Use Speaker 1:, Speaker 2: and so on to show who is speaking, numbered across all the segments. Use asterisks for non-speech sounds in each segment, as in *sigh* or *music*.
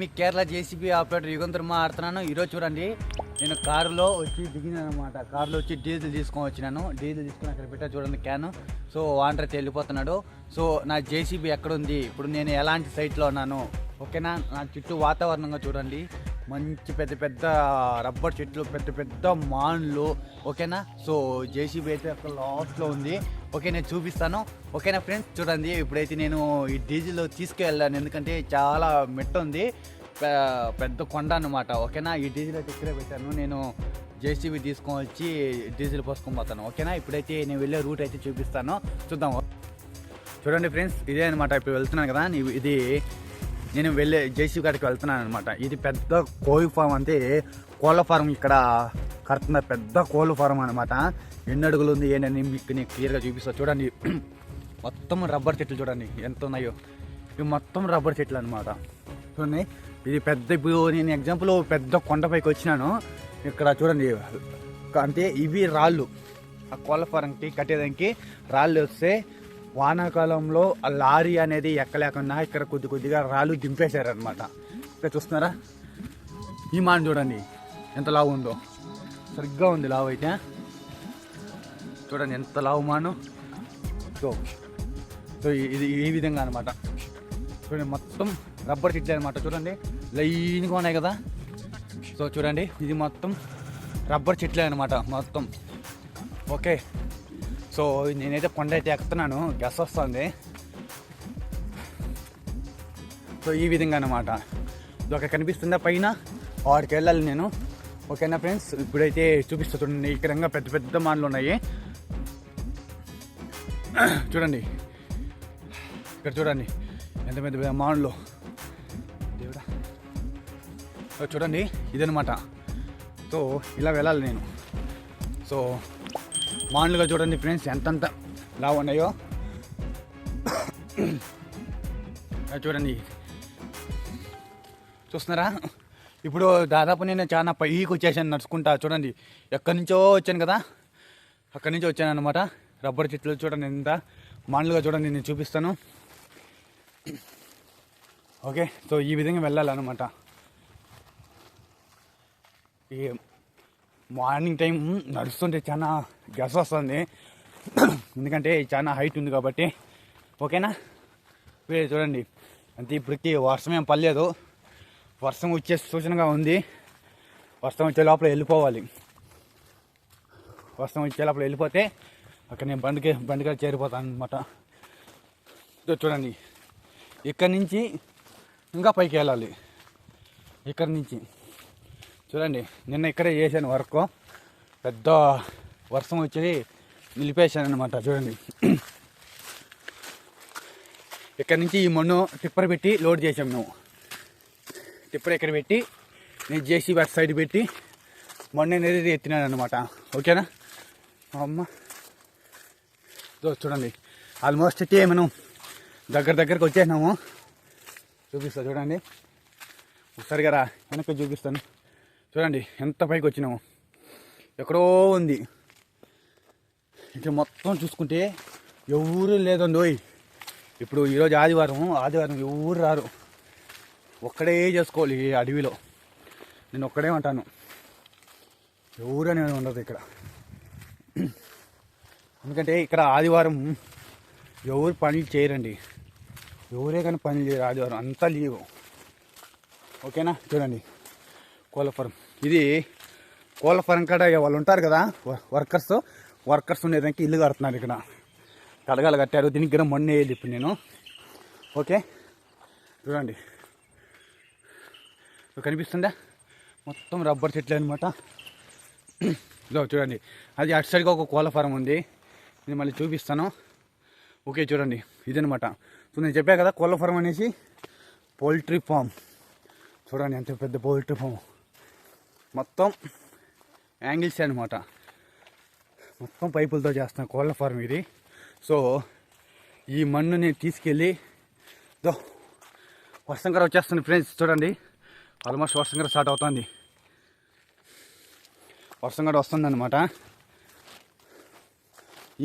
Speaker 1: మీ Kerala JCB operator Yugandhar మాట్లాడుతున్నాను ఈరోజు చూడండి నేను కారులో వచ్చి దిగినాను అనమాట కారులో వచ్చి డీజిల్ తీసుకొని వచ్చినాను. డీజిల్ తీసుకొని అక్కడ పెట్టా చూడండి క్యాన్. సో వాంటర్ అయితే వెళ్ళిపోతున్నాడు. సో నా జేసీబీ ఎక్కడ ఉంది ఇప్పుడు నేను ఎలాంటి సైట్లో ఉన్నాను? ఓకేనా? నా చుట్టూ వాతావరణంగా చూడండి. మంచి పెద్ద పెద్ద రబ్బర్ చెట్లు పెద్ద పెద్ద మాన్లు. ఓకేనా? సో జేసీబీ అయితే అక్కడ లాస్ట్లో ఉంది. ఓకే నేను చూపిస్తాను. ఓకేనా ఫ్రెండ్స్? చూడండి ఇప్పుడైతే నేను ఈ డీజిల్ తీసుకెళ్ళాను. ఎందుకంటే చాలా మెట్ట ఉంది పెద్ద కొండ అనమాట ఓకేనా? ఈ డీజిల్ అయితే ఇక్కడే పెట్టాను. నేను జేసీబీ తీసుకొని వచ్చి డీజిల్ పోసుకొని పోతాను. ఓకేనా? ఇప్పుడైతే నేను వెళ్ళే రూట్ అయితే చూపిస్తాను. చూద్దాం. చూడండి ఫ్రెండ్స్ ఇదే అనమాట ఇప్పుడు వెళ్తున్నాను కదా నీ- ఇది నేను వెళ్ళే జేసీబీ కాడికి వెళ్తున్నాను అనమాట ఇది పెద్ద కోయి ఫామ్ అంటే కోళ్ళ ఫారం ఇక్కడ కడుతున్న పెద్ద కోళ్ళ ఫారం అనమాట ఎన్ని అడుగులు ఉంది ఏంటని మీకు నేను క్లియర్గా చూపిస్తా. చూడండి. *clears throat* మొత్తం రబ్బర్ చెట్లు చూడండి. ఎంత ఉన్నాయో. ఇవి మొత్తం రబ్బర్ చెట్లు అనమాట చూడండి. ఇది పెద్ద ఇప్పుడు నేను ఎగ్జాంపుల్ పెద్ద కొండపైకి వచ్చినాను. ఇక్కడ చూడండి. అంటే ఇవి రాళ్ళు. ఆ కోళ్ళ ఫారంకి కట్టేదానికి రాళ్ళు వస్తే వానాకాలంలో ఆ లారీ అనేది ఎక్కలేకుండా ఇక్కడ కొద్ది కొద్దిగా రాళ్ళు దింపేశారనమాట ఇక్కడ చూస్తున్నారా? ఈ మాన చూడండి. ఎంత లావు ఉందో సరిగ్గా ఉంది లావు అయితే చూడండి ఎంత లావుమాను. సో సో ఇది ఈ విధంగా అనమాట చూడండి మొత్తం రబ్బర్ చెట్లు అనమాట చూడండి లైన్గా ఉన్నాయి కదా. సో చూడండి ఇది మొత్తం రబ్బర్ చెట్లే అనమాట మొత్తం. ఓకే. సో నేనైతే కొండ అయితే ఎక్కుతున్నాను గెస్ వస్తుంది. సో ఈ విధంగా అనమాట ఇది ఒక కనిపిస్తుందా పైన వాడికి వెళ్ళాలి నేను. ఓకేనా ఫ్రెండ్స్? ఇప్పుడైతే చూపిస్తా చూడండి. ఇక్కడ పెద్ద పెద్ద మాటలు ఉన్నాయి. చూడండి. ఇక్కడ చూడండి. ఎంత పెద్ద పెద్ద మాన్లో. దేవుడా. చూడండి. ఇదనమాట సో ఇలా వెళ్ళాలి నేను. సో మాన్లుగా చూడండి ఫ్రెండ్స్ ఎంతంత లావు ఉన్నాయో. చూడండి. చూస్తున్నారా? ఇప్పుడు దాదాపు నేను చాలా పైకి వచ్చేసాను నడుచుకుంటా. చూడండి. ఎక్కడి నుంచో వచ్చాను కదా. అక్కడి నుంచి వచ్చాను అనమాట రబ్బర్ చెట్లు చూడండి ఎంత మాన్లుగా చూడండి నేను చూపిస్తాను. ఓకే సో ఈ విధంగా వెళ్ళాలన్నమాట. ఈ మార్నింగ్ టైం నడుస్తుంటే చాలా గ్యాస్ వస్తుంది. ఎందుకంటే చాలా హైట్ ఉంది కాబట్టి. ఓకేనా? వీడు చూడండి. అంతే ఇప్పటికి వర్షం ఏం పర్లేదు వర్షం వచ్చే సూచనగా ఉంది. వర్షం వచ్చే లోపల వెళ్ళిపోవాలి. వర్షం వచ్చే లోపల వెళ్ళిపోతే అక్కడ నేను బండికి బండిగా చేరిపోతాను అనమాట చూడండి. ఇక్కడి నుంచి ఇంకా పైకి వెళ్ళాలి. ఇక్కడి నుంచి. చూడండి నిన్న ఇక్కడే చేశాను వర్క్. పెద్ద వర్షం వచ్చి నిలిపేశాను అనమాట చూడండి. ఇక్కడ నుంచి ఈ మన్ను టిప్పర్ పెట్టి లోడ్ చేసాం మేము. టిప్పర్ ఇక్కడ పెట్టి నేను జేసీ అటు సైడ్ పెట్టి మొన్న అనేది ఎత్తినాను అనమాట ఓకేనా? అమ్మ. చూడండి. ఆల్మోస్ట్ అయితే మనం దగ్గర దగ్గరకు వచ్చేసినాము. చూపిస్తా చూడండి. ఒకసారి రా వెనక్కి చూపిస్తాను. చూడండి ఎంత పైకి వచ్చినాము. ఎక్కడో ఉంది. ఇట్లా మొత్తం చూసుకుంటే ఎవరు లేదండి ఇప్పుడు ఈరోజు ఆదివారం ఆదివారం ఎవరు రారు. ఒక్కడే చేసుకోవాలి ఈ అడవిలో. నేను ఒక్కడే ఉంటాను. ఎవరు అనేది ఉండదు ఇక్కడ. ఎందుకంటే ఇక్కడ ఆదివారం ఎవరు పనులు చేయరండి. ఎవరే కానీ పనులు చేయరు ఆదివారం. అంతా లీవ్. ఓకేనా? చూడండి. కోళ్ళ ఫారం ఇది కోళ్ళ ఫారం కాడ వాళ్ళు ఉంటారు కదా వర్కర్స్. వర్కర్స్ ఉండేదానికి ఇల్లు కడుతున్నారు ఇక్కడ. కడగాలు కట్టారు. దీనికి కూడా మొన్న వేయాలి ఇప్పుడు నేను. ఓకే? చూడండి. కనిపిస్తుందా? మొత్తం రబ్బర్ చెట్లు అనమాట ఇదో చూడండి. అది అటు సైడ్గా ఒక కోళ్ళ ఫారం ఉంది. నేను మళ్ళీ చూపిస్తాను. ఓకే చూడండి. ఇదనమాట సో నేను చెప్పా కదా కోళ్ళ ఫారం అనేసి పౌల్ట్రీ ఫామ్. చూడండి ఎంత పెద్ద పౌల్ట్రీ ఫామ్. మొత్తం యాంగిల్స్ అనమాట మొత్తం పైపులతో చేస్తాను కోళ్ళ ఫార్మ్ ఇది. సో ఈ మన్నుని తీసుకెళ్ళి దో వర్షం కూడా వచ్చేస్తుంది ఫ్రెండ్స్ చూడండి. ఆల్మోస్ట్ వర్షం కూడా స్టార్ట్ అవుతుంది. వర్షం కూడా వస్తుందన్నమాట.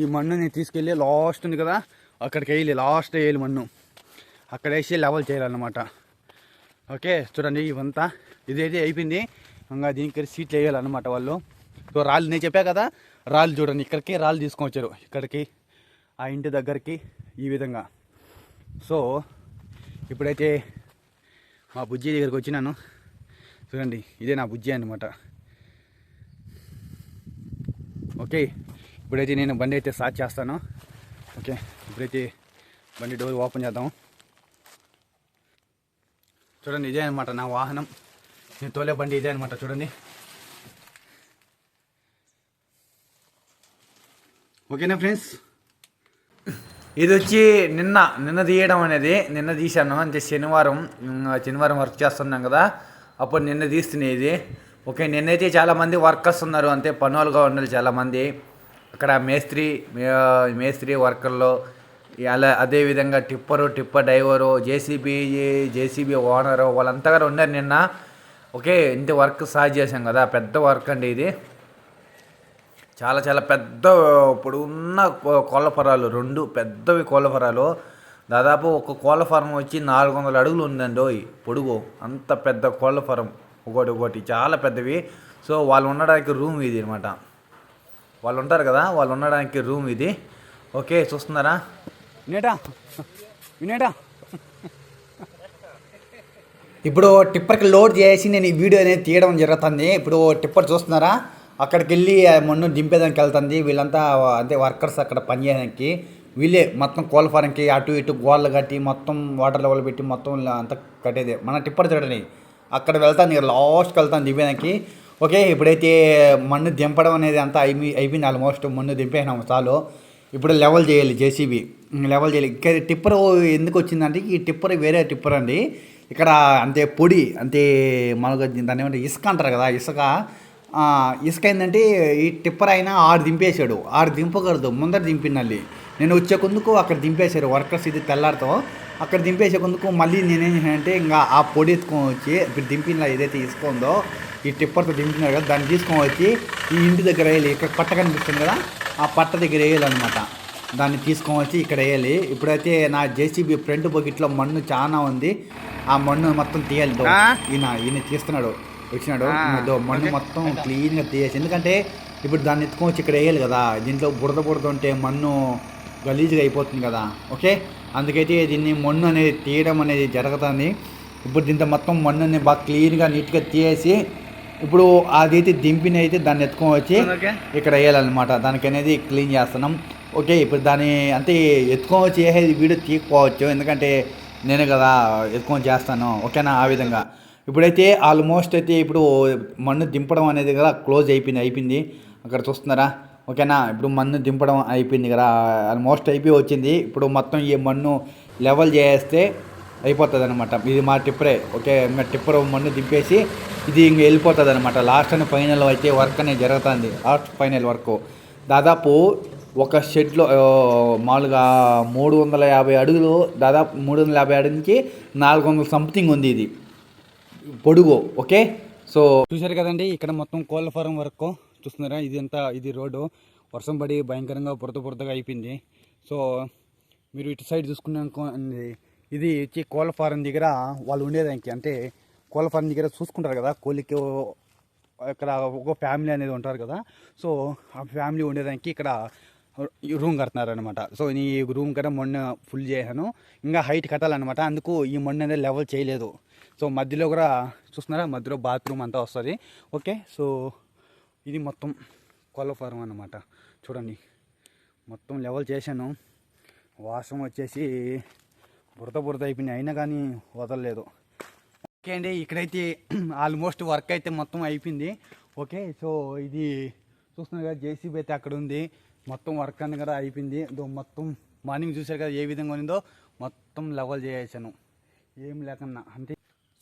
Speaker 1: ఈ మన్నుని తీసుకెళ్ళి లాస్ట్ ఉంది కదా అక్కడికి వేయాలి లాస్ట్ వేయాలి మన్ను. అక్కడ వేసి లెవెల్ చేయాలన్నమాట. ఓకే చూడండి ఇవంతా. ఇదైతే అయిపోయింది. ఇంకా దీనికి సీట్లు వేయాలన్నమాట వాళ్ళు. సో రాళ్ళు నేను చెప్పా కదా రాళ్ళు చూడండి. ఇక్కడికి రాళ్ళు తీసుకొని వచ్చారు ఇక్కడికి ఆ ఇంటి దగ్గరికి ఈ విధంగా. సో ఇప్పుడైతే మా బుజ్జి దగ్గరికి వచ్చినాను. చూడండి ఇదే నా బుజ్జి అనమాట ఓకే. ఇప్పుడైతే నేను బండి అయితే స్టార్ట్ చేస్తాను. ఓకే ఇప్పుడైతే బండి డోర్ ఓపెన్ చేద్దాం చూడండి ఇదే అనమాట నా వాహనం. నేను తోలే బండి ఇదే అనమాట చూడండి. ఓకేనా ఫ్రెండ్స్ ఇది వచ్చి నిన్న నిన్న తీయడం అనేది నిన్న తీశాను అంటే శనివారం శనివారం వర్క్ చేస్తున్నాం కదా. అప్పుడు నిన్న తీస్తున్నాయి ఇది. ఓకే నిన్నైతే చాలామంది వర్కర్స్ ఉన్నారు అంతే పనులుగా ఉన్నారు చాలామంది. అక్కడ మేస్త్రి మేస్త్రి వర్కర్లు అలా అదేవిధంగా tipper tipper driver JCB JCB owner వాళ్ళంతా కూడా ఉన్నారు నిన్న. ఓకే ఇంత వర్క్ స్టార్ట్ చేశాం కదా పెద్ద వర్క్ అండి ఇది. చాలా చాలా పెద్ద పొడుగున్న ఉన్న కోళ్ళ ఫరాలు రెండు పెద్దవి కోళ్ళ ఫరాలు దాదాపు ఒక కోళ్ళ ఫారం వచ్చి నాలుగు వందల అడుగులు ఉందండి పొడుగు. అంత పెద్ద కోళ్ళ ఫారం ఒకటి ఒకటి చాలా పెద్దవి. సో వాళ్ళు ఉండడానికి రూమ్ ఇది అనమాట వాళ్ళు ఉంటారు కదా వాళ్ళు ఉండడానికి రూమ్ ఇది. ఓకే చూస్తున్నారా? వినేటా? వినేటా? ఇప్పుడు టిప్పర్కి లోడ్ చేసి నేను ఈ వీడియో అనేది తీయడం జరుగుతుంది. ఇప్పుడు టిప్పర్ చూస్తున్నారా? అక్కడికి వెళ్ళి మన్ను దింపేదానికి వెళ్తుంది. వీళ్ళంతా అంటే వర్కర్స్ అక్కడ పనిచేయడానికి. వీళ్ళే మొత్తం కోళ్ళ ఫారంకి అటు ఇటు గోడలు కట్టి మొత్తం వాటర్ లెవెల్ పెట్టి మొత్తం అంతా కట్టేది. మన టిప్పర్ చూడండి. అక్కడ వెళ్తాను ఇక లాస్ట్కి వెళ్తాను దింపేదానికి. ఓకే ఇప్పుడైతే మన్ను దింపడం అనేది అంతా అయిపోయి అయిపోయింది ఆల్మోస్ట్ మన్ను దింపేసినాము చాలు. ఇప్పుడు లెవెల్ చేయాలి జేసీబీ లెవెల్ చేయాలి. ఇక్కడ టిప్పర్ ఎందుకు వచ్చిందంటే ఈ టిప్పర్ వేరే టిప్పర్ అండి. ఇక్కడ అంతే పొడి అంతే మనకు దాన్ని ఏమంటే ఇసుక అంటారు కదా ఇసుక. ఇసుక ఏంటంటే ఈ టిప్పర్ అయినా ఆరు దింపేశాడు. ఆరు దింపకూడదు ముందర దింపినల్లి నేను వచ్చే కొందుకు అక్కడ దింపేశారు వర్కర్స్ ఇది తెల్లారితో. అక్కడ దింపేసే కొందుకు మళ్ళీ నేనేం చేశానంటే ఇంకా ఆ పొడి ఎత్తుకొని వచ్చి ఇప్పుడు దింపిన ఏదైతే ఇసుక ఉందో ఈ టిప్పర్తో దింపినారు కదా దాన్ని తీసుకొని వచ్చి ఈ ఇంటి దగ్గర వేయాలి. ఇక్కడ పట్ట కనిపిస్తుంది కదా ఆ పట్ట దగ్గర వేయాలన్నమాట. దాన్ని తీసుకొని వచ్చి ఇక్కడ వేయాలి. ఇప్పుడైతే నా జేసీబీ ఫ్రంట్ బకెట్లో మన్ను చాలా ఉంది. ఆ మన్ను మొత్తం తీయాలి. ఈయన ఈయన తీస్తున్నాడు. వచ్చినాడు. మన్ను మొత్తం క్లీన్గా తీయేసి ఎందుకంటే ఇప్పుడు దాన్ని ఎత్తుకొని వచ్చి ఇక్కడ వేయాలి కదా దీంట్లో బురద బురద ఉంటే మన్ను గలీజ్గా అయిపోతుంది కదా ఓకే? అందుకైతే దీన్ని మన్ను అనేది తీయడం అనేది జరుగుతుంది ఇప్పుడు దీంతో మొత్తం మన్ను అనేది బాగా క్లీన్గా నీట్గా తీసేసి ఇప్పుడు అదైతే దింపిన అయితే దాన్ని ఎత్తుకొని వచ్చి ఇక్కడ వేయాలన్నమాట. దానికి అనేది క్లీన్ చేస్తున్నాం. ఓకే ఇప్పుడు దాన్ని అంటే ఎత్తుకొని వచ్చి వేసేది వీడియో తీయకపోవచ్చు. ఎందుకంటే నేనే కదా ఎత్తుకొని చేస్తాను. ఓకేనా? ఆ విధంగా. ఇప్పుడైతే ఆల్మోస్ట్ అయితే ఇప్పుడు మన్ను దింపడం అనేది కదా క్లోజ్ అయిపోయింది అయిపోయింది. అక్కడ చూస్తున్నారా? ఓకేనా? ఇప్పుడు మన్ను దింపడం అయిపోయింది కదా. ఆల్మోస్ట్ అయిపోయి వచ్చింది. ఇప్పుడు మొత్తం ఈ మన్ను లెవెల్ చేస్తే అయిపోతుంది అనమాట ఇది మా టిప్పరే ఓకే? ఇంకా టిప్పర్ మన్ను దింపేసి ఇది ఇంక వెళ్ళిపోతుంది అనమాట లాస్ట్ అని ఫైనల్ అయితే వర్క్ అనేది జరుగుతుంది. Last final work. దాదాపు ఒక షెడ్లో మామూలుగా మూడు వందల యాభై అడుగులు దాదాపు మూడు వందల యాభై అడుగు నుంచి నాలుగు వందల సంథింగ్ ఉంది ఇది. పొడుగు ఓకే? సో చూశారు కదండి ఇక్కడ మొత్తం కోళ్ళ ఫారం వరకు. చూస్తున్నారా ఇది అంతా ఇది రోడ్డు. వర్షం పడి భయంకరంగా బురద బురదగా అయిపోయింది. సో మీరు ఇటు సైడ్ చూసుకున్నాను ఇది వచ్చి కోళ్ళ ఫారం దగ్గర వాళ్ళు ఉండేదానికి అంటే కోళ్ళ ఫారం దగ్గర చూసుకుంటారు కదా కోళ్ళకి ఇక్కడ ఒక ఫ్యామిలీ అనేది ఉంటారు కదా. సో ఆ ఫ్యామిలీ ఉండేదానికి ఇక్కడ ఈ రూమ్ కడుతున్నారనమాట సో ఈ రూమ్ కూడా మొన్న ఫుల్ చేశాను. ఇంకా హైట్ కట్టాలన్నమాట. అందుకు ఈ మొన్న అనేది లెవెల్ చేయలేదు. సో మధ్యలో కూడా చూస్తున్నారా? మధ్యలో బాత్రూమ్ అంతా వస్తుంది. ఓకే సో ఇది మొత్తం కోళ్ళ ఫారం అనమాట చూడండి. మొత్తం లెవెల్ చేశాను. వాసం వచ్చేసి బురద బురద అయిపోయింది అయినా కానీ వదలలేదు. ఓకే అండి ఇక్కడైతే *clears throat* ఆల్మోస్ట్ వర్క్ అయితే మొత్తం అయిపోయింది. ఓకే సో ఇది చూస్తున్నారు కదా జేసీబీ అయితే అక్కడ ఉంది. మొత్తం వర్క్ అన్ని కూడా అయిపోయింది. మొత్తం మార్నింగ్ చూసారు కదా ఏ విధంగా ఉందో మొత్తం లెవెల్ చేసేసాను. ఏం లేకన్నా అంటే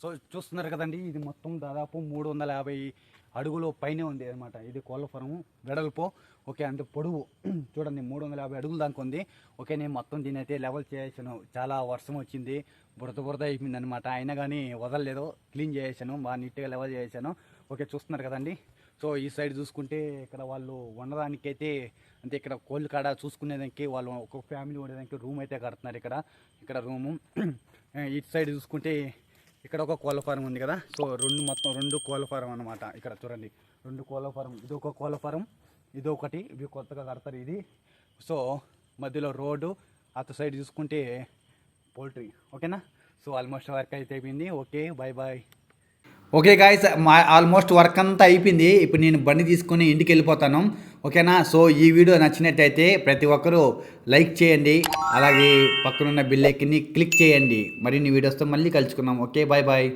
Speaker 1: సో చూస్తున్నారు కదండి ఇది మొత్తం దాదాపు మూడు వందల యాభై అడుగులు పైనే ఉంది అనమాట ఇది కోళ్ళ ఫారము వెడల్పు. ఓకే అంటే పొడవు. *clears throat* చూడండి మూడు వందల యాభై అడుగులు దాకా ఉంది. ఓకే నేను మొత్తం దీని అయితే లెవెల్ చేసాను. చాలా వర్షం వచ్చింది. బురద బురద అయిపోయింది అనమాట అయినా కానీ వదలలేదు. క్లీన్ చేసాను. బాగా నీట్గా లెవెల్ చేసాను. ఓకే చూస్తున్నారు కదండి. సో ఈ సైడ్ చూసుకుంటే ఇక్కడ వాళ్ళు ఉండడానికైతే అంటే ఇక్కడ కోళ్ళు కాడ చూసుకునేదానికి వాళ్ళు ఒక ఫ్యామిలీ ఉండేదానికి రూమ్ అయితే కడుతున్నారు ఇక్కడ. ఇక్కడ రూము *clears throat* ఇటు సైడ్ చూసుకుంటే ఇక్కడ ఒక కోళ్ళ ఫారం ఉంది కదా. సో రెండు మొత్తం రెండు కోళ్ళ ఫారం అనమాట ఇక్కడ చూడండి. రెండు కోళ్ళ ఫారం ఇది ఒక కోళ్ళ ఫారం ఇది ఒకటి ఇవి కొత్తగా కడతారు ఇది. సో మధ్యలో రోడ్డు అటు సైడ్ చూసుకుంటే పోల్ట్రీ ఓకేనా? సో ఆల్మోస్ట్ వర్క్ అయితే అయిపోయింది. Okay bye bye okay guys మా ఆల్మోస్ట్ వర్క్ అంతా అయిపోయింది. ఇప్పుడు నేను బండి తీసుకొని ఇంటికి వెళ్ళిపోతాను. ఓకేనా? సో ఈ వీడియో నచ్చినట్టయితే ప్రతి ఒక్కరూ లైక్ చేయండి. అలాగే పక్కనున్న బిల్ ఎక్కిని క్లిక్ చేయండి. మరిన్ని వీడియోస్తో మళ్ళీ కలుసుకుందాం. Okay bye bye.